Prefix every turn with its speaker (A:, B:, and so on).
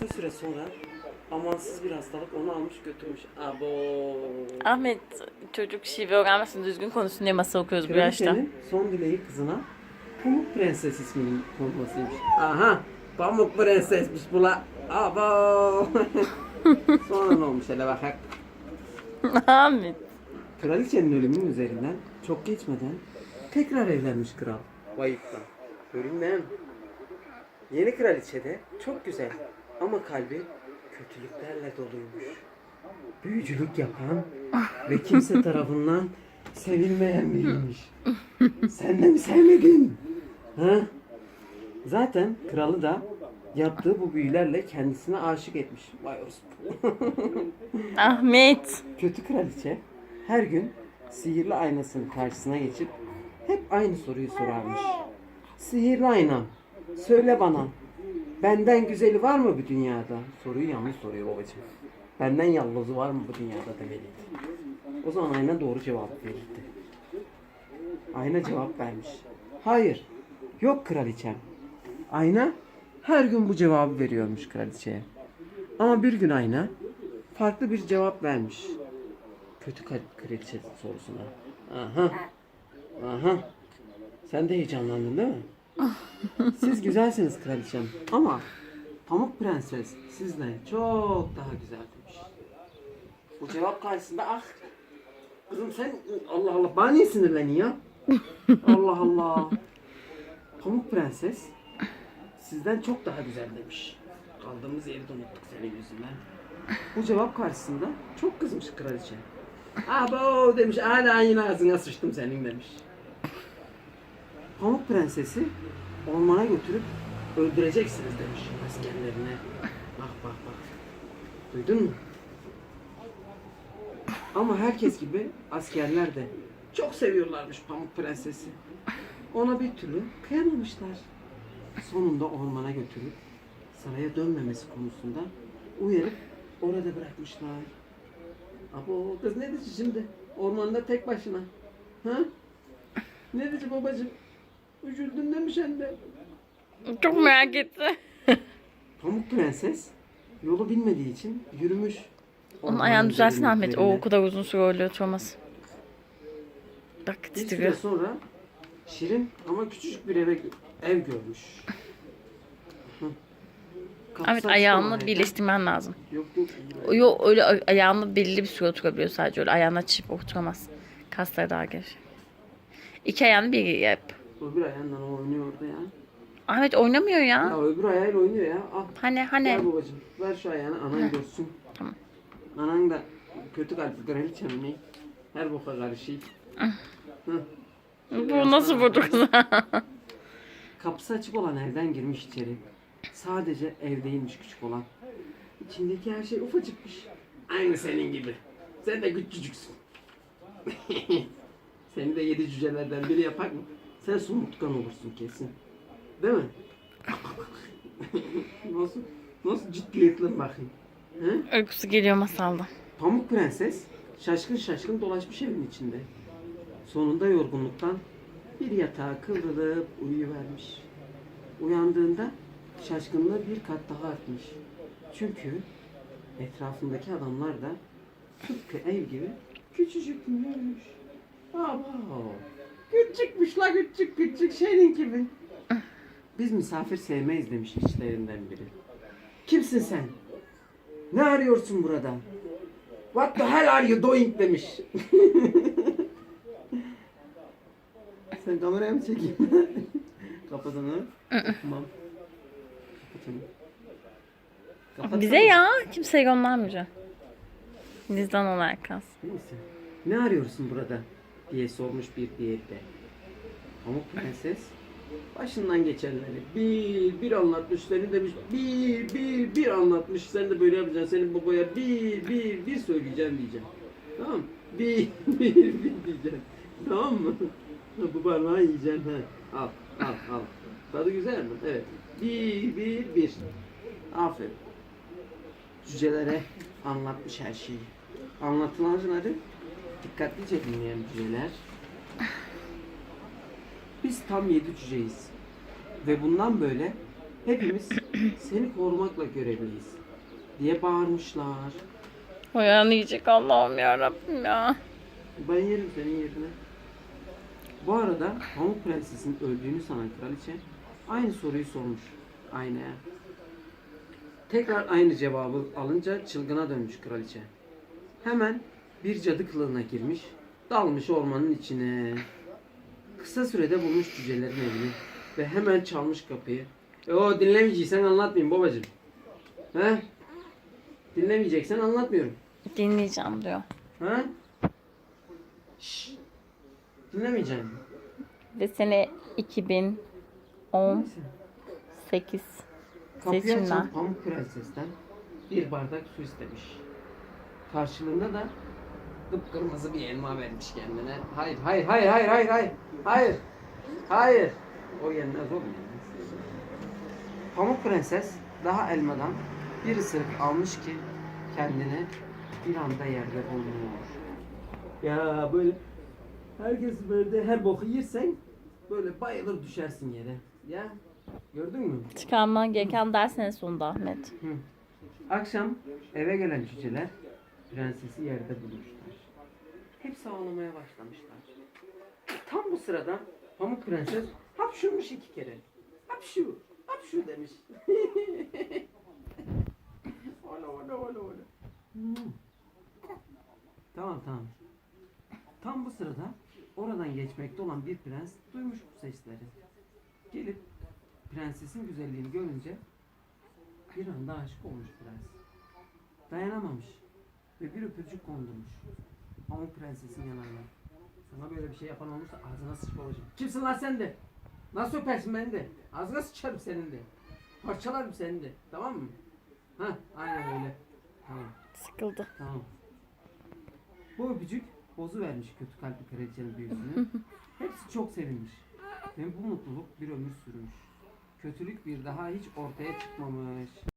A: Kısa süre sonra amansız bir hastalık onu almış götürmüş. Abo.
B: Ahmet çocuk şive öğrenmesin düzgün konuşsun diye masal okuyoruz bu yaşta.
A: Kraliçenin son dileği kızına Pamuk Prenses isminin konmasıymış. Aha! Pamuk Prensesmiş bu la. Abo. Sonra ne olmuş hele bak.
B: Ahmet.
A: Kraliçenin ölümünün üzerinden çok geçmeden tekrar evlenmiş kral. Vayıftan. Görünmem. Yeni kraliçe de çok güzel ama kalbi kötülüklerle doluymuş. Büyücülük yapan ve kimse tarafından sevilmeyen biriymiş. Sen de mi sevmedin? Ha? Zaten kralı da yaptığı bu büyülerle kendisine aşık etmiş. Vay orospu.
B: Ahmet.
A: Kötü kraliçe her gün sihirli aynasının karşısına geçip hep aynı soruyu sorarmış. Sihirli aynam, söyle bana, benden güzeli var mı bu dünyada? Soruyu yanlış soruyor babacığım. Benden yallozu var mı bu dünyada demeliydi. O zaman ayna doğru cevap verirdi. Ayna cevap vermiş. Hayır, yok kraliçem. Ayna her gün bu cevabı veriyormuş kraliçeye. Ama bir gün ayna farklı bir cevap vermiş. Kötü kraliçe sorusuna. Aha. Aha. Sen de heyecanlandın değil mi? Siz güzelsiniz kraliçem ama Pamuk Prenses sizden çok daha güzel demiş. Bu cevap karşısında ah kızım sen Allah Allah bana niye sinirleniyor? Allah Allah. Pamuk Prenses sizden çok daha güzel demiş. Kaldığımız yeri de unuttuk senin yüzünden. Bu cevap karşısında çok kızmış kraliçe. Abo demiş hala yine ağzına sıçtım senin demiş. Pamuk Prensesi ormana götürüp öldüreceksiniz demiş askerlerine. Bak bak bak. Duydun mu? Ama herkes gibi askerler de çok seviyorlarmış Pamuk Prensesi. Ona bir türlü kıyamamışlar. Sonunda ormana götürüp saraya dönmemesi konusunda uyarıp orada bırakmışlar. Abo kız ne diyecek şimdi? Ormanda tek başına. Ha? Ne diyecek babacığım? Üzüldün değil mi sen de?
B: Çok merak etti.
A: Pamuk Prenses yolu bilmediği için yürümüş.
B: Onun ayağını düzelsin Ahmet. O o kadar uzun süre öyle oturmaz. Bak
A: Bir süre
B: titriyor.
A: sonra Şirin ama küçücük bir eve ev görmüş. Hı.
B: Ahmet
A: açık
B: ayağını
A: olan evden-
B: birleştirmen lazım.
A: Yok yok.
B: Yok öyle ay- ayağını belli bir süre oturabiliyor sadece öyle. Ayağını açıp oturamaz. Kasları daha gevşek. İki ayağını bir yap.
A: Öbür ayağından o oynuyor orada ya.
B: Ahmet oynamıyor ya.
A: Ya öbür ayağıyla oynuyor ya. Al.
B: Hani hani.
A: Ver babacığım. Ver şu ayağını anan görsün.
B: Tamam.
A: Anan da kötü kalpli kraliçe mi ne? Her boka karışıyım. Hı.
B: Bu nasıl vurdu kıza?
A: Kapısı açık olan evden girmiş içeri. Sadece evdeymiş küçük olan. İçindeki her şey ufacıkmış. Aynı senin gibi. Sen de küçücüksün. Seni de yedi cücelerden biri yapak mı? Sen somurtkan olursun kesin. Değil mi? nasıl, nasıl ciddiyetli bakayım. He?
B: Uykusu geliyor masalda.
A: Pamuk Prenses şaşkın şaşkın dolaşmış evin içinde. Sonunda yorgunluktan bir yatağa kıvrılıp uyuyuvermiş. Uyandığında şaşkınlığı bir kat daha artmış. Çünkü etrafındaki adamlar da tıpkı ev gibi küçücükmüş. Abo. Küçükmüş la küçük küçük şeyin gibi. Biz misafir sevmeyiz demiş içlerinden biri. Kimsin sen? Ne arıyorsun burada? What the hell are you doing demiş. Sen kameraya mı çekeyim? Kapat onu. tamam. Kapat onu. Kapat
B: Bize ya. Kimseye göndermeyeceğim. Bizden olarak kalsın.
A: Neyse. Ne arıyorsun burada? Diye sormuş bir diğeri de. Pamuk Prenses başından geçenleri bir bir anlatmış seni demiş bir bir bir anlatmış sen de böyle yapacaksın senin babaya bir bir bir söyleyeceğim diyeceğim. Tamam? Bir bir bir diyeceğim. Tamam mı? Bu parmağı yiyeceksin ha. Al al al. Tadı güzel mi? Evet. Bir bir bir. Aferin. Cücelere anlatmış her şeyi. Anlatılanları dikkatlice dinleyen cüceler. Biz tam yedi cüceyiz. Ve bundan böyle hepimiz seni korumakla görevliyiz diye bağırmışlar.
B: Ayağını yiyecek Allah'ım ya Rabbim ya.
A: Ben yerim senin yerine. Bu arada Pamuk Prenses'in öldüğünü sanan kraliçe aynı soruyu sormuş aynaya. Tekrar aynı cevabı alınca çılgına dönmüş kraliçe. Hemen bir cadı kılığına girmiş, dalmış ormanın içine. Kısa sürede bulmuş cücelerin evini ve hemen çalmış kapıyı. E o dinlemeyeceksen anlatmayayım babacığım. He? Dinlemeyeceksen anlatmıyorum.
B: Dinleyeceğim diyor.
A: Ha? Şşş. Dinlemeyeceğim.
B: Ve sene 2018
A: Neyse. Kapıyı açan Pamuk Prenses'ten bir bardak su istemiş. Karşılığında da kıpkırmızı bir elma vermiş kendine. Hayır, hayır, hayır, hayır, hayır, hayır. Hayır. Hayır. O yenmez oğlum yenmez. Pamuk Prenses daha elmadan bir ısırık almış ki kendine bir anda yerde bulunuyor. Ya böyle herkes böyle her boku yersen böyle bayılır düşersin yere. Ya gördün mü?
B: Çıkarman gereken ders en sonunda Ahmet.
A: Hı. Akşam eve gelen cüceler prensesi yerde bulmuşlar. Hepsi ağlamaya başlamışlar. Tam bu sırada Pamuk Prenses hapşurmuş iki kere. Hapşu, hapşu demiş. ola ola ola ola. Tamam tamam. Tam bu sırada oradan geçmekte olan bir prens duymuş bu sesleri. Gelip prensesin güzelliğini görünce bir anda aşık olmuş prens. Dayanamamış ve bir öpücük kondurmuş. Pamuk prensesin yanağına. Sana böyle bir şey yapan olursa ağzına sıçma olacak. Kimsin lan sen de? Nasıl öpersin beni de? Ağzına sıçarım senin de. Parçalarım seni de. Tamam mı? Ha, aynen öyle. Tamam,
B: Sıkıldı.
A: tamam. Bu öpücük bozu vermiş kötü kalpli kraliçenin büyüsünü. Hepsi çok sevinmiş. Ve bu mutluluk bir ömür sürmüş. Kötülük bir daha hiç ortaya çıkmamış.